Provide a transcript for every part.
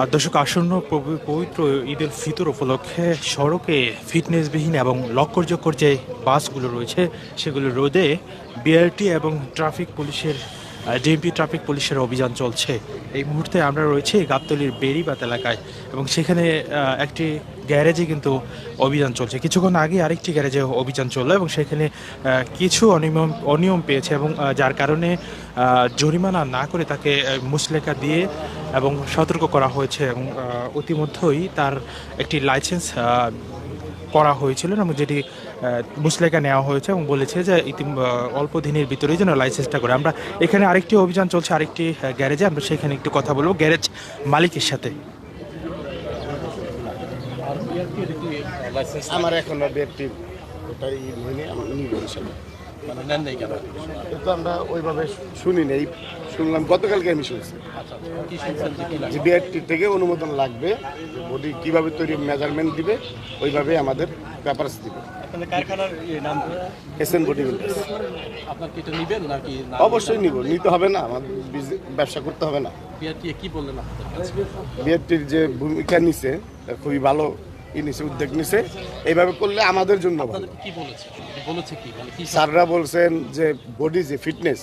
আর দর্শক, আসন্ন পবিত্র ঈদ উল ফিতর উপলক্ষে সড়কে ফিটনেসবিহীন এবং লক্করজক্কর যে বাসগুলো রয়েছে, সেগুলো রোদে বিআরটি এবং ট্রাফিক পুলিশের ডিএমপি ট্রাফিক পুলিশের অভিযান চলছে। এই মুহূর্তে আমরা রয়েছি গাবতলির বেরিবাত এলাকায় এবং সেখানে একটি গ্যারেজে কিন্তু অভিযান চলছে। কিছুক্ষণ আগে আরেকটি গ্যারেজে অভিযান চলল এবং সেখানে কিছু অনিয়ম অনিয়ম পেয়েছে এবং যার কারণে জরিমানা না করে তাকে আহ, মুচলেখা দিয়ে এবং সতর্ক করা হয়েছে এবং অতিমধ্যেই তার একটি লাইসেন্স করা হয়েছিল এবং যেটি মুচলেখা নেওয়া হয়েছে এবং বলেছে যে ইতিম অল্প দিনের ভিতরেই যেন লাইসেন্সটা করে। আমরা এখানে আরেকটি অভিযান চলছে আরেকটি গ্যারেজে। আমরা সেখানে একটু কথা বলব গ্যারেজ মালিকের সাথে। আমার এখন ব্যক্তি ওটাই হয়নি আমি নিব ইনশাল্লাহ মানে আমরা ওইভাবে শুনি নেই শুনলাম গতকালকে আমি শুনছি। আচ্ছা কি লাগে যে বিআরটি থেকে অনুমোদন লাগবে বডি কীভাবে তৈরি মেজারমেন্ট দিবে ওইভাবে আমাদের পেপারস দিবে। আপনাদের কারখানার ইয়ে নাম এসএন বডি বিল্ডার্স আপনার কি এটা নিবেন নাকি অবশ্যই নিব। নিতে হবে না। ব্যবসা করতে হবে না। বিআরটি কি বললেন বিআরটির যে ভূমিকা নিছে খুবই ভালো নিছে উদ্যোগ নিছে। এইভাবে করলে আমাদের জন্য ভালো। কি বলেছে? বলেছে কি? মানে স্যাররা বলছেন যে বডি যে ফিটনেস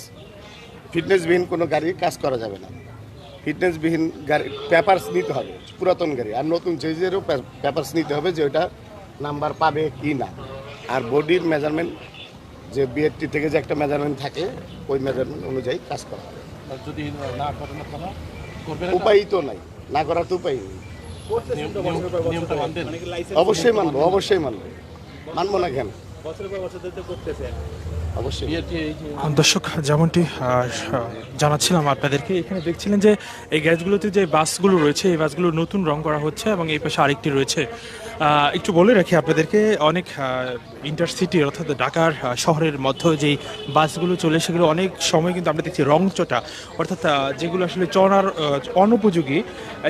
ফিটনেসবিহীন কোনো গাড়ি কাজ করা যাবে না। ফিটনেসবিহীন গাড়ি পেপারস নিতে হবে পুরাতন গাড়ি। আর নতুন চেজেরও পেপারস নিতে হবে যে ওটা নাম্বার পাবে কি না। আর বডির মেজারমেন্ট যে বিএডটি থেকে যে একটা মেজারমেন্ট থাকে ওই মেজারমেন্ট অনুযায়ী কাজ করা হবে উপায় যদি না করেন আপনারা উপায়ই তো নাই। না করার তো উপায় নেই। অবশ্যই মানবো অবশ্যই মানবো। মানবো না কেন? বছরের পর বছর যে দর্শক, যেমনটি জানাচ্ছিলাম আপনাদেরকে, এখানে দেখছিলেন যে এই গ্যাসগুলোতে যে বাসগুলো রয়েছে, এই বাসগুলো নতুন রং করা হচ্ছে এবং এই পাশে আরেকটি রয়েছে। একটু বলে রাখি আপনাদেরকে, অনেক ইন্টারসিটি অর্থাৎ ঢাকার শহরের মধ্যে যেই বাসগুলো চলে সেগুলো অনেক সময় কিন্তু আমরা দেখছি রং চটা অর্থাৎ যেগুলো আসলে চড়ার অনুপযোগী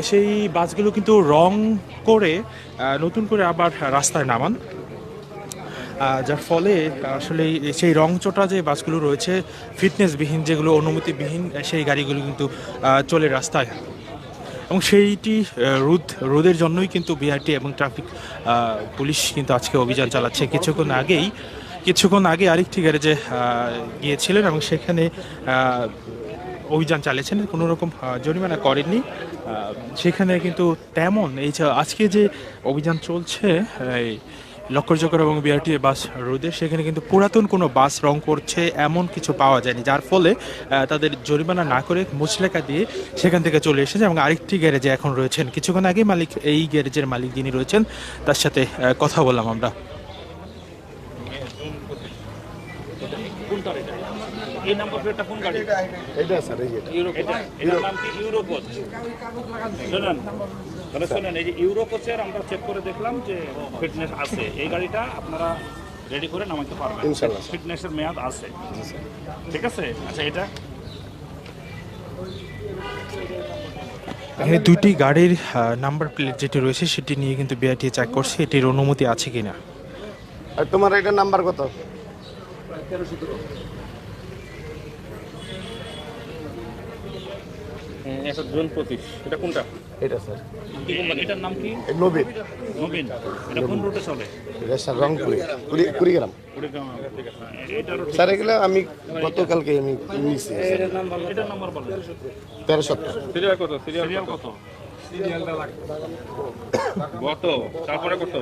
সেই বাসগুলো কিন্তু রং করে নতুন করে আবার রাস্তায় নামান। যার ফলে আসলে সেই রংচটা যে বাসগুলো রয়েছে ফিটনেসবিহীন যেগুলো অনুমতিবিহীন সেই গাড়িগুলো কিন্তু চলে রাস্তায়। এবং সেইটি রোদ রোদের জন্যই কিন্তু বিআরটি এবং ট্রাফিক পুলিশ কিন্তু আজকে অভিযান চালাচ্ছে। কিছুক্ষণ আগেই, কিছুক্ষণ আগে আরেকটি গ্যারেজে গিয়েছিলেন এবং সেখানে অভিযান চালিয়েছেন। কোনো রকম জরিমানা করেননি। সেখানে কিন্তু তেমন এই আজকে যে অভিযান চলছে লক্করজকর এবং বিআরটি বাস রোদে সেখানে কিন্তু পুরাতন কোনো বাস রং করছে, এমন কিছু পাওয়া যায়নি, যার ফলে তাদের জরিমানা না করে মুচলেকা দিয়ে সেখান থেকে চলে এসেছে এবং আরেকটি গ্যারেজে এখন রয়েছেন। কিছুক্ষণ আগে মালিক, এই গ্যারেজের মালিক যিনি রয়েছেন, তার সাথে কথা বললাম আমরা। এই নাম্বার প্লেটটা কোন গাড়ি। এটা স্যার এই এটা। এটা এটার নাম কি? ইউরোপোচ শুনুন তাহলে শুনুন এই যে ইউরোপোচের আমরা চেক করে দেখলাম যে ফিটনেস আছে। এই গাড়িটা আপনারা রেডি করে নামাইতে পারবেন। ইনশাল্লাহ। ফিটনেসের মেয়াদ আছে। ঠিক আছে? আচ্ছা এটা। এখানে দুইটি গাড়ির নাম্বার প্লেট যেটি রয়েছে সেটি নিয়ে কিন্তু বিআরটি চেক করছে। এটির অনুমতি আছে কিনা? আর তোমার এটা নাম্বার কত? একটা জোন পঁচিশ। এটা কোনটা? এটা স্যার। এটার নাম কি? নবীন। নবীন। এটা কোন রুটে চলে? এটা স্যার রংপুরে। কুড়িগ্রাম। কুড়িগ্রাম স্যার এগুলো আমি গতকালকে আমি নিয়েছি তেরো সপ্তাহ সিরিয়াল কত? সিরিয়াল কত? কত? তারপরে কত?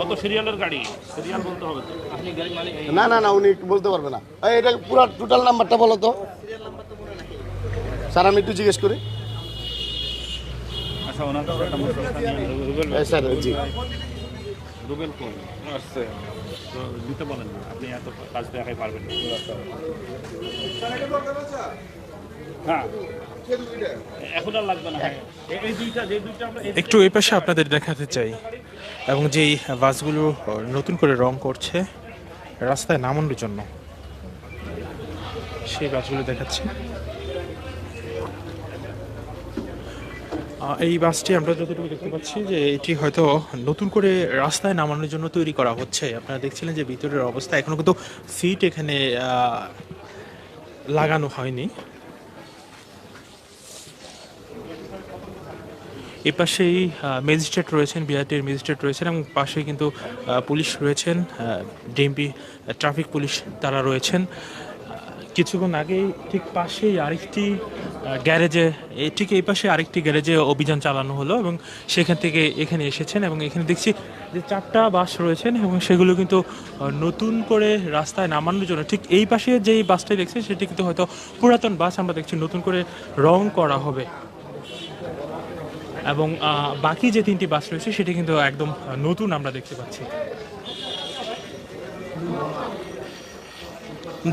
কত সিরিয়ালের গাড়ি? সিরিয়াল বলতে হবে তো। আপনি গাড়ি মালিক না না না উনি একটু বলতে পারবে না। এই, এটা পুরো টোটাল নাম্বারটা বলো তো। স্যার আমি একটু জিজ্ঞেস করি। আচ্ছা এই, স্যার জি। রুবেল কোন? আসছে। তো দিতে বলেন আপনি এত কাজ দেখাই পারবেন না। হ্যাঁ। এখন আর লাগবে না। হ্যাঁ এই- এই দুইটা যে দুইটা একটু এই পাশে আপনাদের দেখাতে চাই। এবং যেই বাসগুলো নতুন করে রং করছে রাস্তায় নামানোর জন্য। সেই বাসগুলো দেখাচ্ছি। এই বাসটি আমরা যতটুকু দেখতে পাচ্ছি যে এটি হয়তো নতুন করে রাস্তায় নামানোর জন্য তৈরি করা হচ্ছে। আপনারা দেখছিলেন যে ভিতরের অবস্থা। এখনও কিন্তু সিট এখানে লাগানো হয়নি। এ পাশেই ম্যাজিস্ট্রেট রয়েছেন, বিআরটির ম্যাজিস্ট্রেট রয়েছেন এবং পাশেই কিন্তু পুলিশ রয়েছেন ডিএমপি, ট্রাফিক পুলিশ তারা রয়েছেন। কিছুক্ষণ আগেই ঠিক পাশেই আরেকটি গ্যারেজে ঠিক এই পাশে আরেকটি গ্যারেজে অভিযান চালানো হলো এবং সেখান থেকে এখানে এসেছেন এবং এখানে দেখছি যে চারটা বাস রয়েছেন এবং সেগুলো কিন্তু নতুন করে রাস্তায় নামানোর জন্য। ঠিক এই পাশে যেই বাসটা দেখছি সেটি কিন্তু হয়তো পুরাতন বাস আমরা দেখছি, নতুন করে রং করা হবে। এবং বাকি যে তিনটি বাস রয়েছে, সেটি কিন্তু একদম নতুন আমরা দেখতে পাচ্ছি।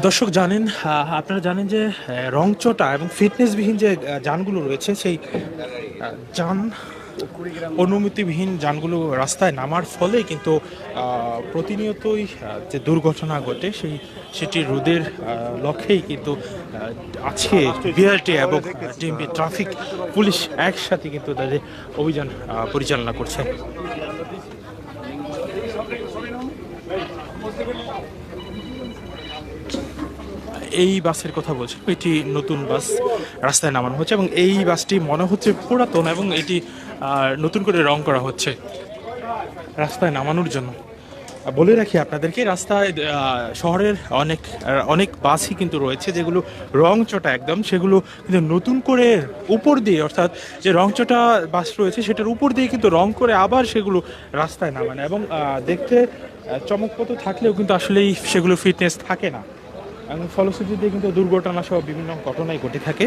দর্শক জানেন আপনারা জানেন যে রংচটা এবং ফিটনেসবিহীন যে যানগুলো রয়েছে, সেই যান, অনুমতিবিহীন যানগুলো রাস্তায় নামার ফলে কিন্তু প্রতিনিয়তই যে দুর্ঘটনা ঘটে, সেই, সেটি রোদের লক্ষ্যেই কিন্তু আজকে বিআরটি এবং ডিএমপি ট্রাফিক পুলিশ একসাথে কিন্তু তাদের অভিযান পরিচালনা করছে। এই বাসের কথা বলছি। এটি নতুন বাস রাস্তায় নামানো হচ্ছে এবং এই বাসটি মনে হচ্ছে পুরাতন এবং এটি নতুন করে রং করা হচ্ছে রাস্তায় নামানোর জন্য। বলে রাখি আপনাদেরকে, রাস্তায় শহরের অনেক অনেক বাসই কিন্তু রয়েছে যেগুলো রং চটা একদম। সেগুলো কিন্তু নতুন করে উপর দিয়ে, অর্থাৎ যে রং চটা বাস রয়েছে সেটার উপর দিয়ে কিন্তু রং করে আবার সেগুলো রাস্তায় নামানো এবং দেখতে চমকপত থাকলেও কিন্তু আসলেই সেগুলো ফিটনেস থাকে না। এবং ফলশ্রুতিতে কিন্তু দুর্ঘটনা সহ বিভিন্ন ঘটনাই ঘটে থাকে।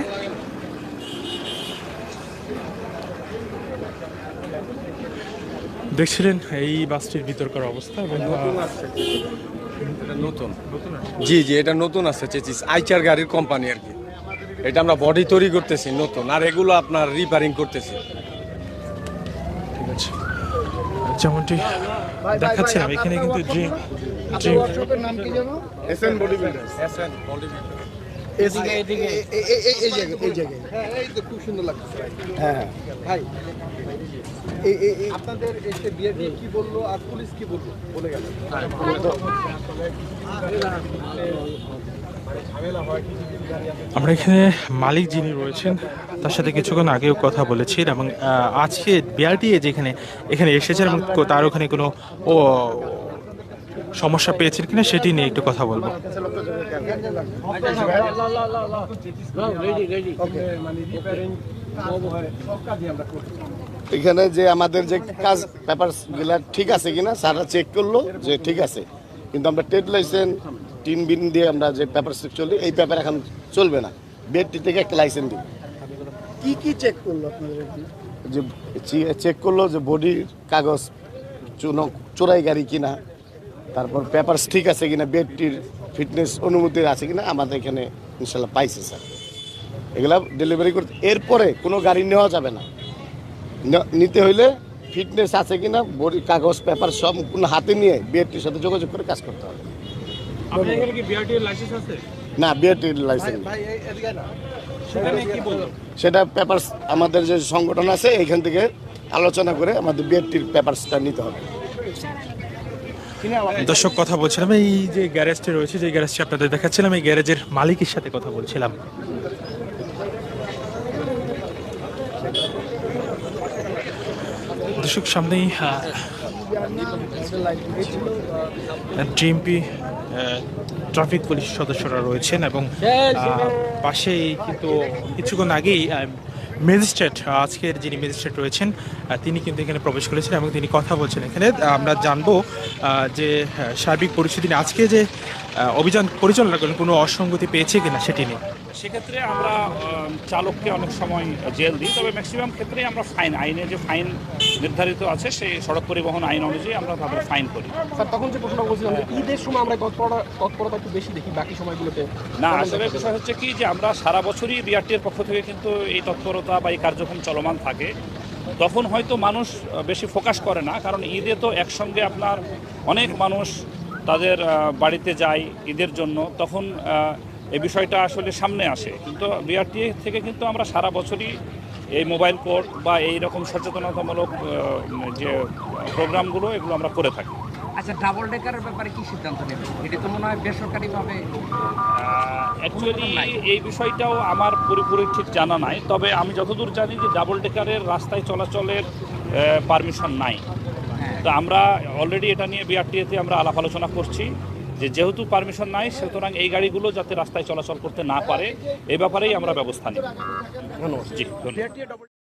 দেখছিলেন এই বাসটির ভিতরকার অবস্থা এবং নতুন জি জি এটা নতুন আছে চেচিস। আইচার গাড়ির কোম্পানি আর কি। এটা আমরা বডি তৈরি করতেছি নতুন। আর এগুলো আপনার রিপেয়ারিং করতেছি। ঠিক আছে। যেমনটি দেখাচ্ছিলাম এখানে কিন্তু dream dream SN body builders হ্যাঁ হ্যাঁ আপনাদের এসে বিয়ে কি বলল আর পুলিশ কি বলল? বলে গেল। আমরা এখানে মালিক যিনি রয়েছেন তার সাথে কিছুক্ষণ আগেও কথা বলেছি এবং আজকে বিআরটিএ যেখানে এখানে এসেছেন এবং তার ওখানে কোনো ও সমস্যা পেয়েছেন কিনা সেটি নিয়ে একটু কথা বলব। এখানে যে আমাদের যে কাজ পেপারগুলা ঠিক আছে কিনা স্যাররা চেক করল যে ঠিক আছে। কিন্তু আমরা ট্রেড লাইসেন্স টিন বিন দিয়ে আমরা যে পেপার চলি এই পেপার এখন চলবে না। বিএডটি থেকে একটা লাইসেন্স দিই কি কি চেক করল আপনাদের যে চেক করল যে বডির কাগজ চুনো- চোরাই গাড়ি কিনা তারপর পেপারস ঠিক আছে কিনা বেডটির ফিটনেস অনুমতি আছে কিনা আমাদের এখানে ইনশাল্লাহ পাইছে স্যার। এগুলা ডেলিভারি করতে এরপরে কোনো গাড়ি নেওয়া যাবে না। নিতে হইলে ফিটনেস আছে কিনা বডি কাগজ পেপার সব কোনো হাতে নিয়ে বিএডটির সাথে যোগাযোগ করে কাজ করতে হবে। না বিএডটির লাইসেন্স ভাই এই- এদিকে না সেখানে কি বলব? সেটা পেপারস আমাদের যে সংগঠন আছে এইখান থেকে আলোচনা করে আমাদের বিএডটির পেপারসটা নিতে হবে। দর্শক, কথা বলছিলাম, এই যে গ্যারেজটি রয়েছে, যে গ্যারেজটি আপনাদের দেখাচ্ছিলাম, এই গ্যারেজের মালিকের সাথে কথা বলছিলাম। দর্শক, সামনেই ডিএমপি ট্রাফিক পুলিশ সদস্যরা রয়েছেন এবং পাশেই কিন্তু কিছুক্ষণ আগেই ম্যাজিস্ট্রেট, আজকের যিনি ম্যাজিস্ট্রেট রয়েছেন তিনি কিন্তু এখানে প্রবেশ করেছেন এবং তিনি কথা বলছেন এখানে। আমরা জানব যে সার্বিক পরিস্থিতি আজকে যে অভিযান পরিচালনা করেন, কোনো অসঙ্গতি পেয়েছে কিনা সেটি নিয়ে? সেক্ষেত্রে আমরা চালককে অনেক সময় জেল দিই তবে ম্যাক্সিমাম ক্ষেত্রেই আমরা ফাইন আইনে যে ফাইন নির্ধারিত আছে সেই সড়ক পরিবহন আইন অনুযায়ী আমরা তাদের ফাইন করি। স্যার তখন যে প্রশ্ন বলছিলাম যে ঈদের সময় আমরা তৎপরতা তৎপরতা একটু বেশি দেখি বাকি সময়গুলোতে। না আসলে বিষয় হচ্ছে কি যে আমরা সারা বছরই বিআরটির পক্ষ থেকে কিন্তু এই তৎপরতা বা এই কার্যক্রম চলমান থাকে। তখন হয়তো মানুষ বেশি ফোকাস করে না কারণ ঈদে তো একসঙ্গে আপনার অনেক মানুষ তাদের বাড়িতে যায় ঈদের জন্য। তখন এই বিষয়টা আসলে সামনে আসে। কিন্তু বিআরটিএ থেকে কিন্তু আমরা সারা বছরই এই মোবাইল কোর্ট বা এই রকম সচেতনতামূলক যে প্রোগ্রামগুলো এগুলো আমরা করে থাকি। আচ্ছা ডাবল ডেকারের ব্যাপারে কি সিদ্ধান্ত নেবে এটা তো মনে হয় বেসরকারিভাবে অ্যাকচুয়ালি এই বিষয়টাও আমার পুরোপুরি ঠিক জানা নাই। তবে আমি যতদূর জানি যে ডাবল ডেকারের রাস্তায় চলাচলের পারমিশন নাই। তো আমরা অলরেডি এটা নিয়ে বিআরটিএতে আমরা আলাপ আলোচনা করছি। যে যেহেতু পারমিশন নাই সুতরাং এই গাড়িগুলো যাতে রাস্তায় চলাচল করতে না পারে এ ব্যাপারেই আমরা ব্যবস্থা নিই জি ধন্যবাদ।